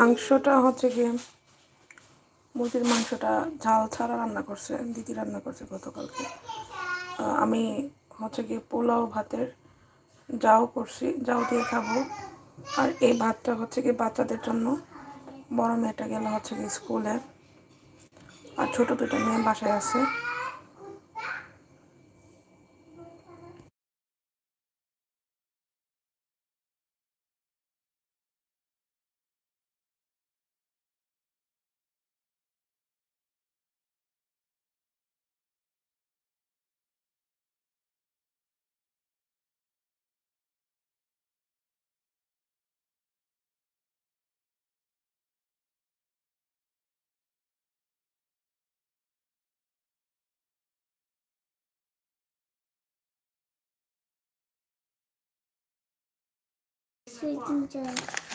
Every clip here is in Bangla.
মাংসটা হচ্ছে কি, মুরগির মাংসটা ঝাল ছাড়া রান্না করছে, দিদি রান্না করছে গতকালকে। আমি হচ্ছে কি পোলাও ভাতের যাও করছি, যাও দিয়ে খাব। আর এই ভাতটা হচ্ছে কি বাচ্চাদের জন্য, বড় মেয়েটা গেলে হচ্ছে কি স্কুলে। আর ছোট দুটো মেয়ে বাসায় আছে।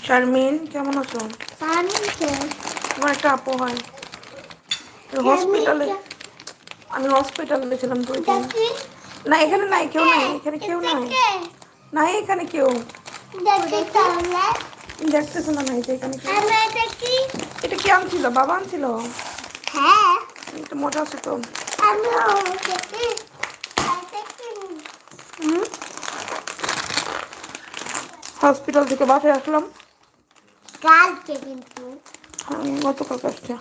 শারমিন কেমন আছো? তোমার একটা আপু হয়। হসপিটালে আমি হসপিটালে গেছিলাম দুই দিন। না এখানে নাই কেউ নাই এখানে কেউ নাই। নাই এখানে কেউ। দেখতেছো না নাই এখানে এটা কি? আনছিল? বাবা আনছিল? এটা মজা আছে তো। হসপিটাল থেকে বাসে আসলাম। কালকে কিন্তু। আমি গতকালকে আসছি।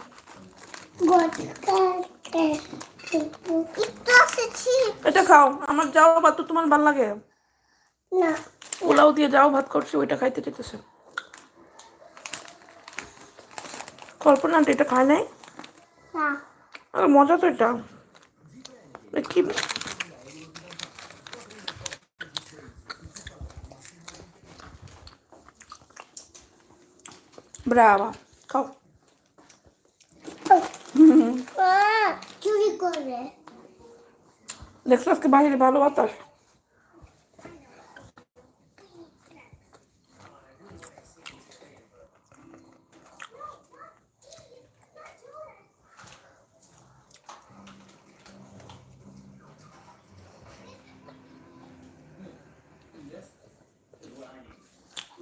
এটা খাও আমার যাও ভাত তো তোমার ভালো লাগে। না। পোলাও দিয়ে যাও ভাত করছি ওইটা খাইতে যেতেছে কল্পনা এটা খায় নাই? মজা তো এটা। কি খাও আহ, চুরি করে দেখছ আজকে বাইরে ভালো বাতাস?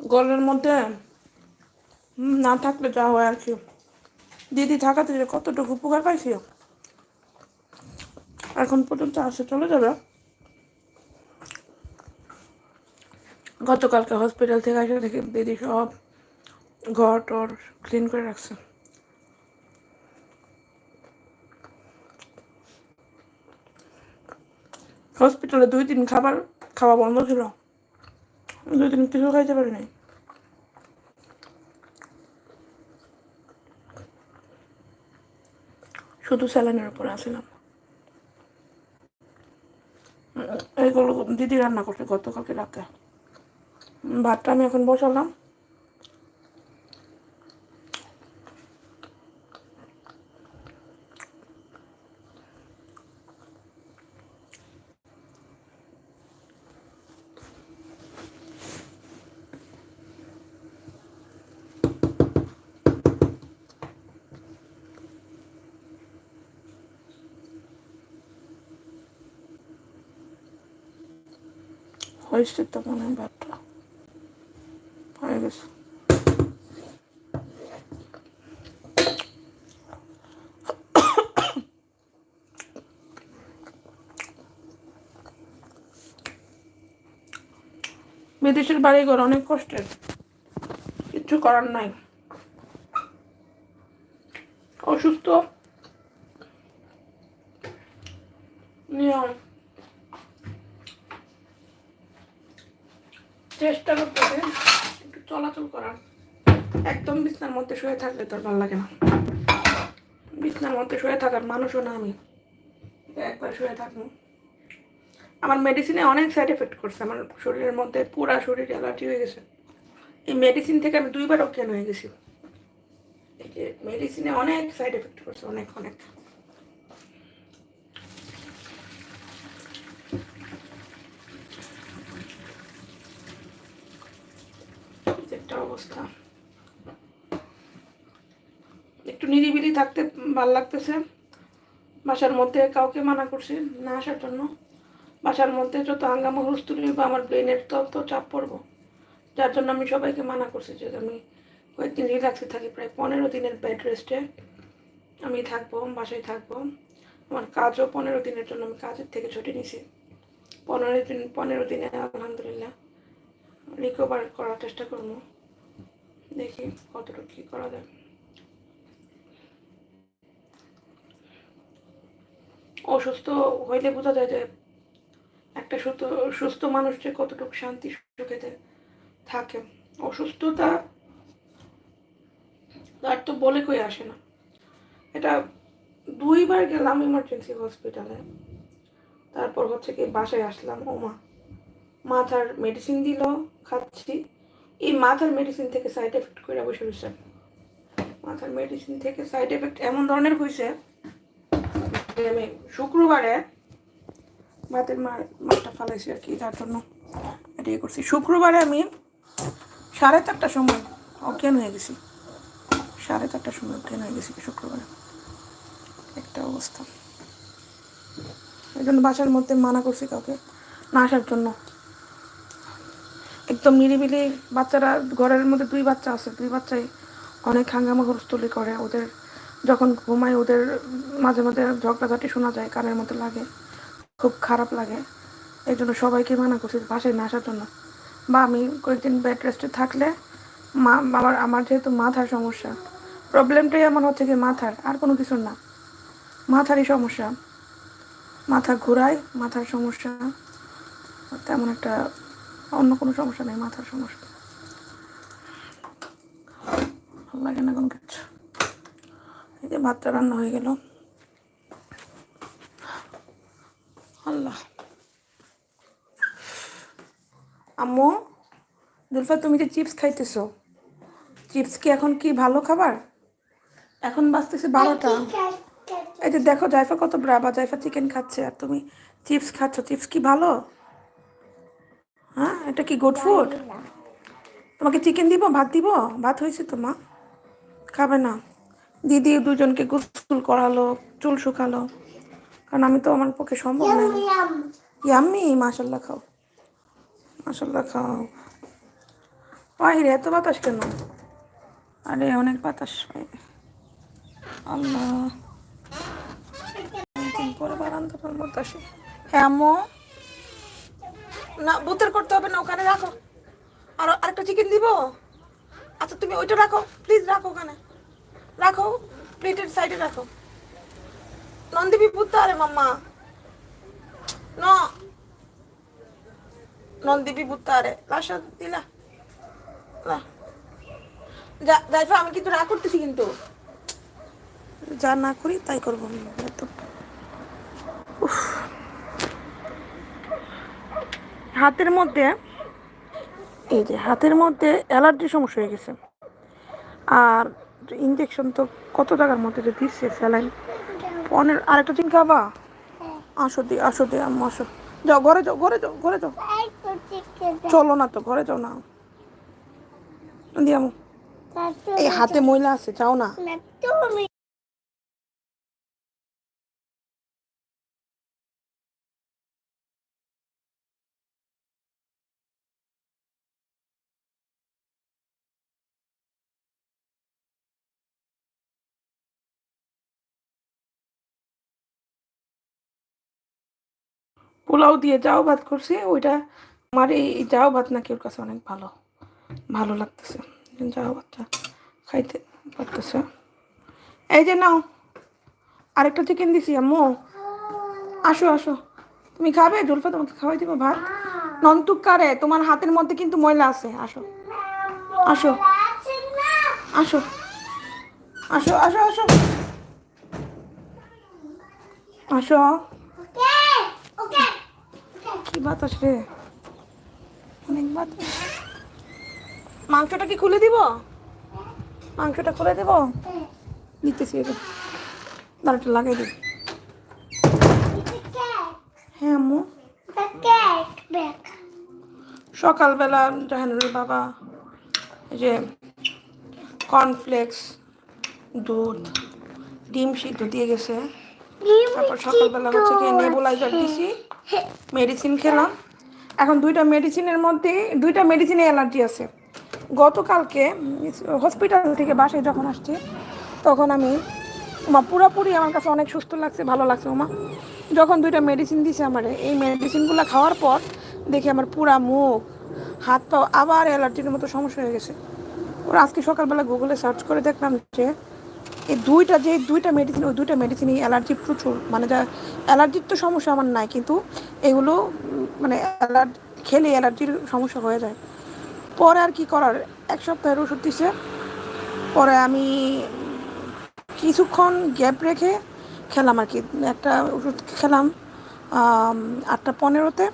গলের মধ্যে না থাকলে যা হয় আর কি। দিদি থাকাতে যে কতটুকু উপকার পাইছি। এখন পর্যন্ত আসে চলে যাবে। গতকালকে হসপিটাল থেকে আসে দেখি দিদি সব ঘর টর ক্লিন করে রাখছে। হসপিটালে দুই দিন খাবার খাওয়া বন্ধ ছিল। দুই দিন কিছু খাইতে পারি শুধু স্যালাইনের উপরে আসলাম এইগুলো দিদি রান্না করছে গতকালকে রাতে। ভাতটা আমি এখন বসালাম। হয়েছে তো মনে হয় ভাতটা হয়ে গেছে। বিদেশের বাড়িঘর অনেক কষ্টের। কিছু করার নাই অসুস্থ নিয়ম চেষ্টা করতেছে একটু চলাচল করার একদম বিছনার মধ্যে শুয়ে থাকলে তোর ভালো লাগে না। বিছনার মধ্যে শুয়ে থাকার মানুষও না আমি। একবার শুয়ে থাকব। আমার মেডিসিনে অনেক সাইড এফেক্ট করছে। আমার শরীরের মধ্যে পুরা শরীর অ্যালার্জি হয়ে গেছে। এই মেডিসিন থেকে আমি দুইবার অজ্ঞান হয়ে গেছি। মেডিসিনে অনেক সাইড এফেক্ট করছে, অনেক অনেক। অবস্থা। একটু নিরিবিলি থাকতে ভালো লাগতেছে। বাসার মধ্যে কাউকে মানা করছি না আসার জন্য। বাসার মধ্যে যত হাঙ্গামা হুস্তুলি বা আমার ব্রেনের তত চাপ পড়ব। যার জন্য আমি সবাইকে মানা করছি যে আমি কয়েকদিন রিল্যাক্সে থাকি, প্রায় পনেরো দিনের বেড রেস্টে আমি থাকব, বাসায় থাকব। আমার কাজও পনেরো দিনের জন্য, আমি কাজের থেকে ছুটি নিছি। পনেরো দিন, পনেরো দিনে আলহামদুলিল্লাহ রিকভার করার চেষ্টা করব। দেখি কতটুকু কী করা যায়। অসুস্থ হইলে বোঝা যায় যে একটা সুস্থ সুস্থ মানুষ যে কতটুকু শান্তি সুখেতে থাকে। অসুস্থতা, তার তো বলে কই আসে না। এটা দুইবার গেলাম ইমার্জেন্সি হসপিটালে তারপর হচ্ছে কি বাসায় আসলাম ওমা মাথার মেডিসিন দিল, খাচ্ছি। এই মাথার মেডিসিন থেকে সাইড এফেক্ট করে বসে রয়েছে মাথার মেডিসিন থেকে সাইড এফেক্ট এমন ধরনের হয়েছে আমি শুক্রবারে ফালাইছি আর কি, তার জন্য এটা করছি। শুক্রবারে আমি সাড়ে চারটার সময় অজ্ঞান হয়ে গেছি। সাড়ে চারটার সময় অজ্ঞান হয়ে গেছি শুক্রবারে। একটা অবস্থা। এই জন্য বাসার মধ্যে মানা করছি কাউকে না আসার জন্য। একদম নিরিবিলি বাচ্চারা, ঘরের মধ্যে দুই বাচ্চা আছে, দুই বাচ্চাই অনেক হাঙ্গামা হুলস্থুলি করে, ওদের যখন ঘুমায় ওদের মাঝে মাঝে ঝগড়াঝাটি শোনা যায়, কানের মধ্যে লাগে, খুব খারাপ লাগে। এই জন্য সবাইকে মানা করছি বাসায় না আসার জন্য। বা আমি কয়েকদিন বেড রেস্টে থাকলে মা, আমার আমার যেহেতু মাথার সমস্যা প্রবলেমটাই এমন হচ্ছে কি মাথার, আর কোনো কিছুর না। মাথারই সমস্যা। মাথা ঘোরায়, মাথার সমস্যা, তেমন একটা অন্য কোনো সমস্যা নেই, মাথার সমস্যা। ভালো লাগে না কোনো কিছু। এই যে ভাতটা রান্না হয়ে গেল। আল্লাহ। আম্মু, দুলফা, তুমি যে চিপস খাইতেছো, চিপস কি এখন কি ভালো খাবার? এখন বাঁচতেছে বারোটা। এই যে দেখো, জাইফা কত ব্রাবা জাইফা চিকেন খাচ্ছে। আর তুমি চিপস খাচ্ছ, চিপস কি ভালো? হ্যাঁ এটা কি গুড ফুড তোমাকে চিকেন দিব, ভাত দিব? ভাত হয়েছে তো, মা। খাবে না। দিদি দুজনকে গোসল করালো চুল শুকালো। কারণ আমি তো আমার পক্ষে সম্ভব নয় ইয়াম্মি মাশাল্লাহ খাও। মাশাল্লাহ খাও। বাইরে এত বাতাস কেন? আরে অনেক বাতাস। বাইরে আল্লাহ পরে বারান্দাটার মধ্যে আসি হ্যাঁ না বুতের করতে হবে না ওখানে রাখো। আর আরেকটা চিকেন দিব? আচ্ছা তুমি ওইটা রাখো। প্লিজ রাখো ওখানে। রাখো প্লেটের সাইডে রাখো। নন্দীপি পুত্তা আরে মাম্মা। ন। নন্দীপি পুত্তা আরে লাসা দিলা। না। যা, যাইফা, আমি কিন্তু না করতেছি কিন্তু। যা না করি, তাই করব। হাতের মধ্যে এই যে, হাতের মধ্যে অ্যালার্জি সমস্যা হয়ে গেছে। আর ইঞ্জেকশন তো কত টাকার মধ্যে যে দিচ্ছে স্যালাইন? পনেরো আরেকটা দিন খাবা? আসো দি আসো দি আম্মু আসো। যাও ঘরে যাও ঘরে যাও ঘরে যাও। চলো না তো ঘরে যাও না। দি আমি এই হাতে ময়লা আছে যাও না। পোলাও দিয়ে যাও ভাত করছি, ওইটা আমার এই যাও ভাত নাকি ওর কাছে অনেক ভালো ভালো লাগতেছে। যাও ভাতটা খাইতে পারতেছে। এই যে নাও, আরেকটা চিকেন দিছি আম্মু। আসো আসো। তুমি খাবে? জুলফা তোমাকে খাওয়াই দিব ভাত। নন্তুক কারে? তোমার হাতের মধ্যে কিন্তু ময়লা আছে। আসো। আসো। আসো। আসো আসো আসো। আসো। কি বাতাস রে? অনেক বাতাস। মাংসটা কি খুলে দিব? মাংসটা খুলে দেব? দিতেছি এটা দাঁড়াটা লাগাই দিই। হ্যাঁ আম্মু। সকালবেলা জাহানুরের বাবা এই যে কর্নফ্লেক্স দুধ ডিম সিদ্ধ দিয়ে গেছে। তারপর সকালবেলা হচ্ছে কি নেবুলাইজার দিছি। মেডিসিন খেলাম। এখন দুইটা মেডিসিনের মধ্যে, দুইটা মেডিসিনে অ্যালার্জি আছে। গতকালকে হসপিটাল থেকে বাসায় যখন আসছি, তখন আমি মা পুরোপুরি আমার কাছে অনেক সুস্থ লাগছে, ভালো লাগছে ওমা যখন দুইটা মেডিসিন দিছে আমার, এই মেডিসিনগুলো খাওয়ার পর দেখি আমার পুরা মুখ, হাত পা আবার অ্যালার্জির মতো সমস্যা হয়ে গেছে। ওরা আজকে সকালবেলা গুগলে সার্চ করে দেখলাম যে এই দুইটা যে দুইটা মেডিসিন ওই দুইটা মেডিসিন এই অ্যালার্জি প্রচুর। মানে যা অ্যালার্জির তো সমস্যা আমার নাই, কিন্তু এগুলো মানে অ্যালার্জি খেলে অ্যালার্জির সমস্যা হয়ে যায়। পরে আর কি করার? এক সপ্তাহের ওষুধ দিছে। পরে আমি কিছুক্ষণ গ্যাপ রেখে খেলাম আর কি। একটা ওষুধ খেলাম আটটা পনেরোতে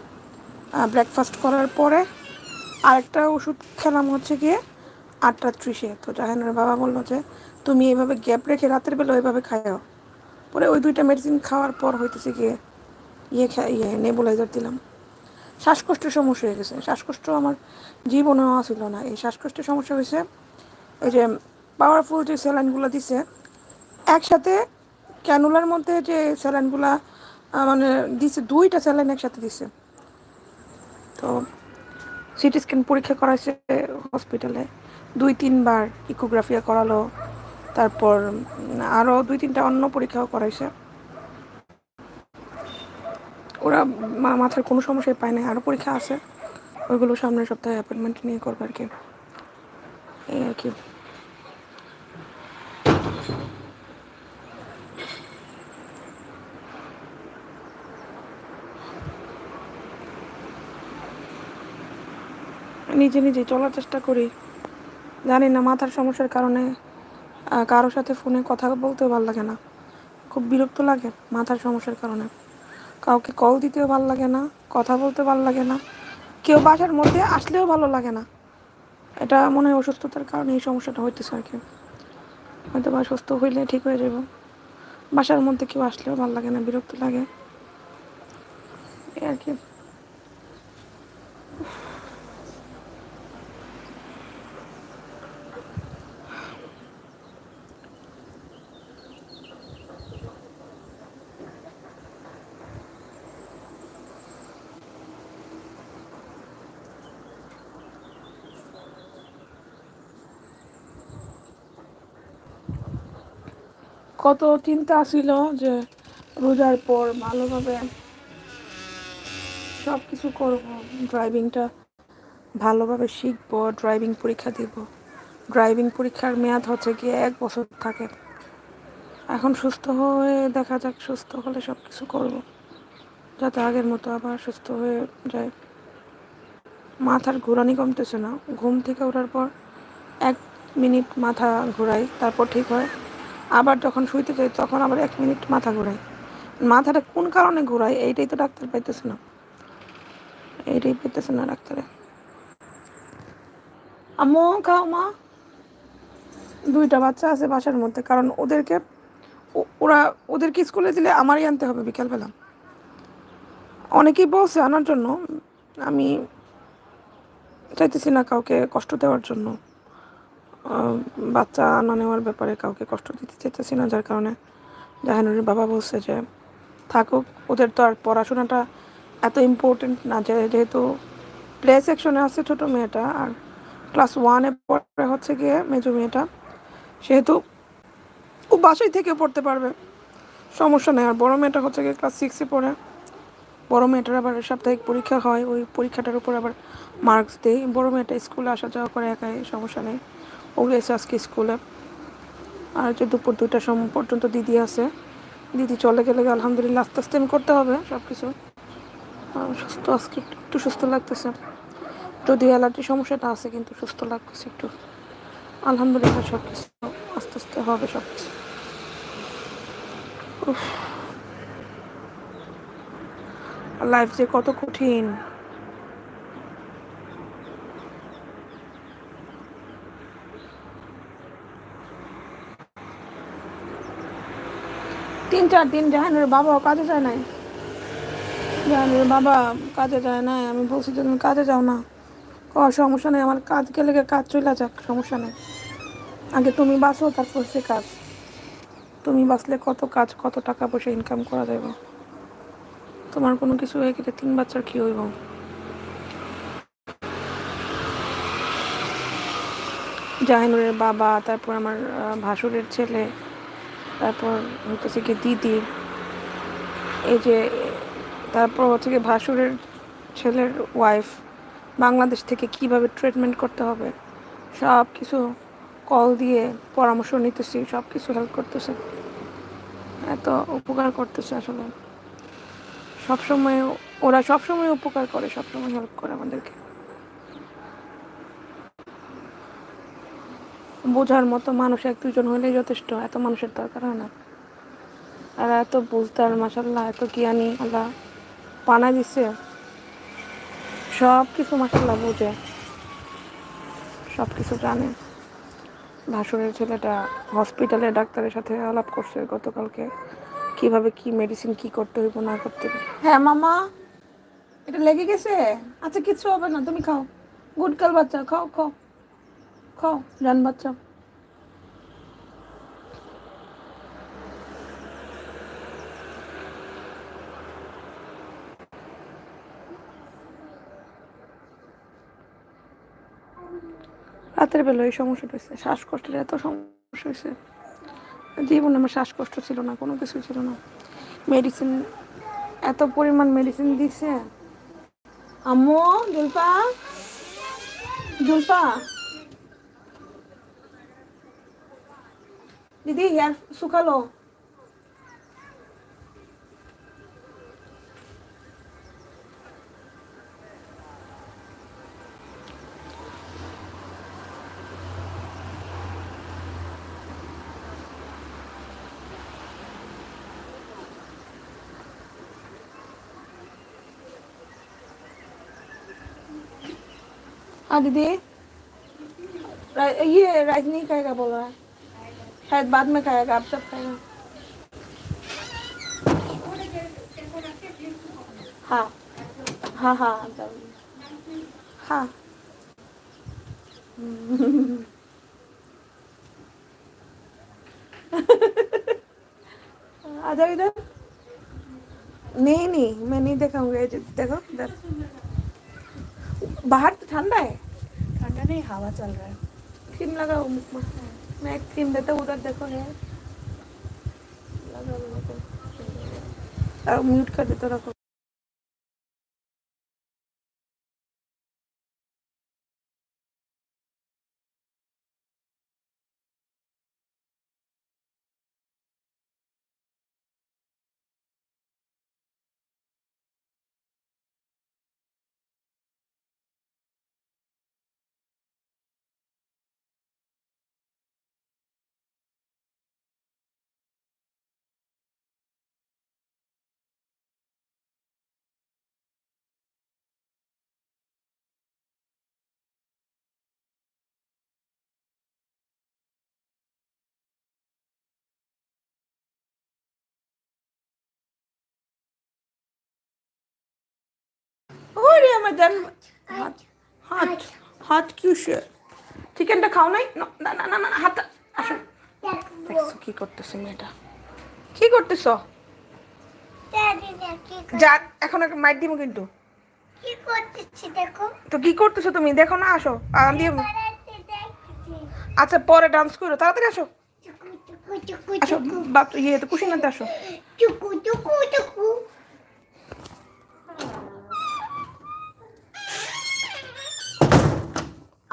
ব্রেকফাস্ট করার পরে আরেকটা ওষুধ খেলাম হচ্ছে গিয়ে আটটা ত্রিশে। তো জাহানের বাবা বলল যে তুমি এইভাবে গ্যাপ রেখে রাতের বেলা ওইভাবে খাও পরে ওই দুইটা মেডিসিন খাওয়ার পর হইতেছে গিয়ে ইয়ে ইয়ে নেবুলাইজার দিলাম। শ্বাসকষ্টের সমস্যা হয়ে গেছে। শ্বাসকষ্ট আমার জীবনেও ছিল না। এই শ্বাসকষ্টের সমস্যা হয়েছে এই যে পাওয়ারফুল যে স্যালাইনগুলো দিছে, একসাথে ক্যানুলার মধ্যে যে স্যালাইনগুলা মানে দিছে, দুইটা স্যালাইন একসাথে দিছে। তো সিটি স্ক্যান পরীক্ষা করাইছে হসপিটালে দুই, তিনবার ইকোগ্রাফিয়া করালো। তারপর আরও দুই তিনটা অন্য পরীক্ষাও করাইছে। ওরা মাথার কোনো সমস্যাই পায় না আরও পরীক্ষা আছে। ওইগুলো সামনের সপ্তাহে অ্যাপয়েন্টমেন্ট নিয়ে করবে আর কি। এই আর কি। নিজে নিজে চলার চেষ্টা করি। জানি না মাথার সমস্যার কারণে কারোর সাথে ফোনে কথা বলতেও ভালো লাগে না। খুব বিরক্ত লাগে মাথার সমস্যার কারণে। কাউকে কল দিতেও ভালো লাগে না, কথা বলতে ভালো লাগে না, কেউ বাসার মধ্যে আসলেও ভালো লাগে না। এটা মনে হয় অসুস্থতার কারণে এই সমস্যাটা হইতেছে আর কি। হয়তো বা সুস্থ হইলে ঠিক হয়ে যাব বাসার মধ্যে কেউ আসলেও ভালো লাগে না, বিরক্ত লাগে। এই আর কি। কত চিন্তা ছিল যে রোজার পর ভালোভাবে সব কিছু করব, ড্রাইভিংটা ভালোভাবে শিখব, ড্রাইভিং পরীক্ষা দিব। ড্রাইভিং পরীক্ষার মেয়াদ হচ্ছে গিয়ে এক বছর থাকে। এখন সুস্থ হয়ে দেখা যাক, সুস্থ হলে সব কিছু করব। যাতে আগের মতো আবার সুস্থ হয়ে যায়। মাথার ঘোরানি কমতেছে না। ঘুম থেকে ওঠার পর এক মিনিট মাথা ঘোরাই, তারপর ঠিক হয়। আবার যখন শুইতে যাই, তখন আবার এক মিনিট মাথা ঘোরাই। মাথাটা কোন কারণে ঘোরায় এইটাই তো ডাক্তার পাইতেছে না। এইটাই পাইতেছে না ডাক্তারে। আম্মু, খাও মা। দুইটা বাচ্চা আছে বাসার মধ্যে, কারণ ওদেরকে ওরা ওদেরকে স্কুলে দিলে আমারই আনতে হবে বিকালবেলা। অনেকেই বলছে আনার জন্য, আমি চাইতেছি না কাউকে কষ্ট দেওয়ার জন্য। বাচ্চা আনা নেওয়ার ব্যাপারে কাউকে কষ্ট দিতে চাইতেছি না, যার কারণে জাহানুরের বাবা বলছে যে, থাকুক, ওদের তো আর পড়াশোনাটা এত ইম্পর্টেন্ট না, যে যেহেতু প্লে সেকশনে আছে ছোটো মেয়েটা, আর ক্লাস ওয়ানে পড়ে হচ্ছে গিয়ে মেজো মেয়েটা, সেহেতু ও বাসায় থেকে পড়তে পারবে, সমস্যা নেই। আর বড়ো মেয়েটা হচ্ছে গিয়ে ক্লাস সিক্সে পড়ে। বড় মেয়েটার আবার সাপ্তাহিক পরীক্ষা হয়, ওই পরীক্ষাটার উপর আবার মার্কস দেয় বড় মেয়েটা স্কুলে আসা যাওয়া করে একাই, সমস্যা নেই। ও গেছে আজকে স্কুলে। আর যে দুপুর দুইটার সময় পর্যন্ত দিদি আছে। দিদি চলে গেলে আলহামদুলিল্লাহ আস্তে আস্তে আমি করতে হবে সব কিছু সুস্থ, আজকে একটু একটু সুস্থ লাগতেছে। যদি অ্যালার্জি সমস্যাটা আছে, কিন্তু সুস্থ লাগতেছে একটু। আলহামদুলিল্লাহ সব কিছু আস্তে আস্তে হবে সব কিছু লাইফ যে কত কঠিন। তিন চার দিন জাহানুর বাবা কাজে যায় নাই। জাহানুর বাবা কাজে যায় নাই। আমি বলছি, তুমি কাজে যাও না। ক সমস্যা নেই। আমার কাজ গেলে কাজ চলে যাক, সমস্যা নেই। আগে তুমি বাঁচো, তারপর সে কাজ। তুমি বাঁচলে কত কাজ, কত টাকা পয়সা ইনকাম করা যাবে তোমার কোনো কিছু হয়ে গেলে তিন বাচ্চার কী হইব? জাহানুরের বাবা, তারপর আমার ভাসুরের ছেলে তারপর হচ্ছে কি দিদি, এই যে তারপর হচ্ছে কি ভাসুরের ছেলের ওয়াইফ বাংলাদেশ থেকে কীভাবে ট্রিটমেন্ট করতে হবে সব কিছু কল দিয়ে পরামর্শ নিতেছি সব কিছু হেল্প করতেছে। এত উপকার করতেছে আসলে। সবসময় ওরা সবসময় উপকার করে, সবসময় হেল্প করে আমাদেরকে। বোঝার মতো মানুষ এক দুজন হলেই যথেষ্ট, এত মানুষের দরকার হয় না। আর এত বুঝতে আর মাসাল্লাহ এত জ্ঞানী আল্লাহ পানা দিচ্ছে সব কিছু মাসাল্লাহ বোঝে সব কিছু জানে। ভাসুরের ছেলেটা হসপিটালে ডাক্তারের সাথে আলাপ করছে গতকালকে, কীভাবে কি মেডিসিন কি করতে হইব, না করতে হ্যাঁ মামা, এটা লেগে গেছে? আচ্ছা কিচ্ছু হবে না, তুমি খাও। গুড গার্ল বাচ্চা, খাও খাও। খাও জান বাচ্চা। রাতের বেলা এই সমস্যাটা হয়েছে শ্বাসকষ্টের এত সমস্যা হয়েছে জীবনে আমার শ্বাসকষ্ট ছিল না, কোনো কিছু ছিল না। মেডিসিন, এত পরিমাণ মেডিসিন দিছে। আম্মু, জুলফা? জুলফা? दीदी हेयर सूखा लो दीदी ये राजनी का बोल रहा है शायद बाद में खाएगा आप सब खाएगा। हाँ हाँ हाँ ज़रूर। हाँ। आ जाओ इधर? नहीं नहीं मैं नहीं दिखाऊँगा देखो इधर। बाहर तो ठंडा है। ठंडा नहीं हवा चल रहा है। क्रीम लगाओ मुख में मैं एक क्रीम देता हूँ उधर देखो है लगा लो मुझे। और म्यूट कर देता रखो ওরে আমার জান হাত হাত হাত কিউসে চিকেনটা খাও নাই? না না না না হাত আসো। কি করতেছে মেয়েটা? কি করতেছ? যা এখন একটা মাইট দিব কিন্তু। কি তো কি করতেছো তুমি? দেখো না আসো। আরাম দিয়ে আচ্ছা পরে ডান্স করো। তাড়াতাড়ি আসো। আসো বাপ ইয়ে তো কুশিনাতে আসো।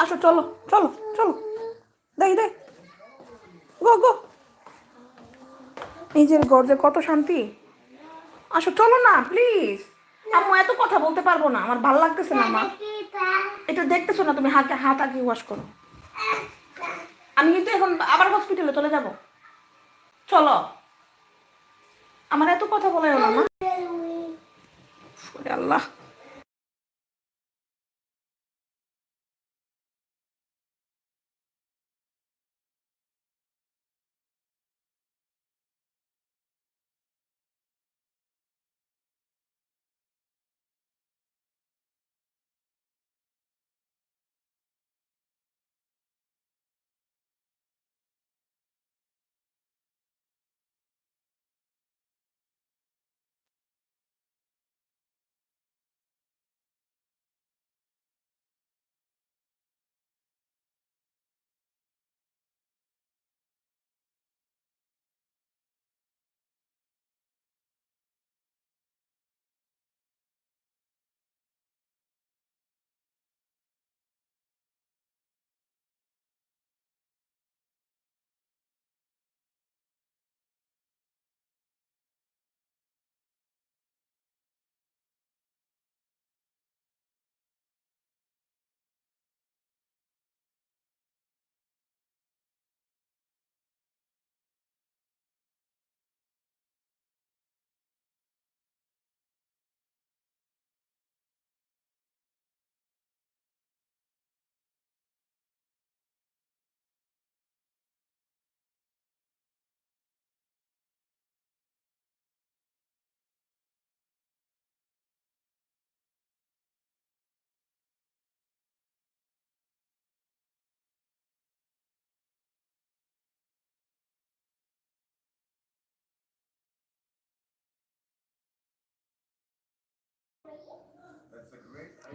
আসো, চলো চলো চলো। দেখ দেখ গো গো। নিজের গর্জে কত শান্তি। আসো, চলো না প্লিজ আম্মু, এত কথা বলতে পারব না, আমার ভালো লাগতেছে না, মা। এটা দেখতেছো না তুমি, হাতে, হাত আগে ওয়াশ করো। আমি কিন্তু এখন আবার হসপিটালে চলে যাব। চলো। আমার এত কথা বলে না, মা। আল্লাহ।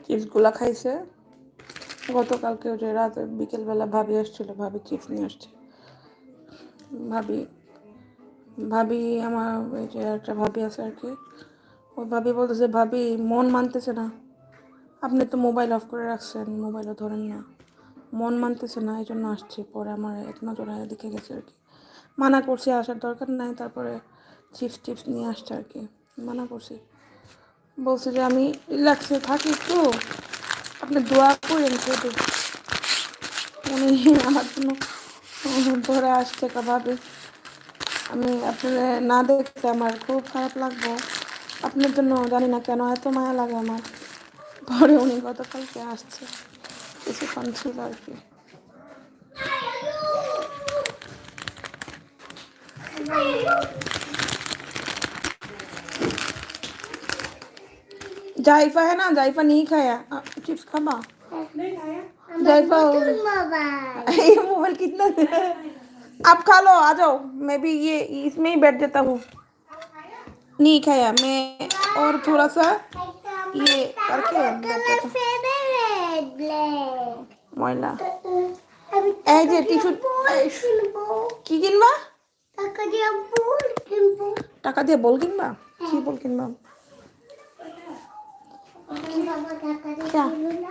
চিপসগুলা খাইছে? গতকালকে ওই যে রাত বিকেলবেলা ভাবি আসছিল, ভাবি চিপস নিয়ে আসছে। ভাবি ভাবি আমার ওই যে একটা ভাবি আছে আর কি ওই ভাবি বলতেছে, ভাবি, মন মানতেছে না। আপনি তো মোবাইল অফ করে রাখছেন, মোবাইলও ধরেন না। মন মানতেছে না এই জন্য আসছে। পরে আমার এক নজরে দেখে গেছে আর কি। মানা করছি, আসার দরকার নাই, তারপরে চিপস টিপস নিয়ে আসছে আর কি। মানা করছি। বলছে যে আমি রিল্যাক্সে থাকি একটু। আপনি দোয়া করেন শুধু। উনি আমার জন্য ধরে আসছে কা ভাবি আমি আপনার না দেখতে আমার খুব খারাপ লাগবো। আপনার জন্য জানি না কেন এত মায়া লাগে আমার। পরে উনি গতকালকে আসছে। কিছুক্ষণ ছিল আর কি। जायफा है ना जायफा नहीं खाया आ, चिप्स खाबा जायफा মোবাইল ये मोबाइल कितना आप खा लो आ जाओ मैं भी ये इसमें ही बैठ जाता हूँ नहीं खाया मैं और थोड़ा सा ये करके बैठ जाता हूँ। ফেভারিট ব্ল্যাক ময়লা আমি এই যে টিস্যু কিনবো কি কিনবা টাকা দিয়ে বল কিনবো টাকা দিয়ে বল কিনবা কি বল কিনবা বাবা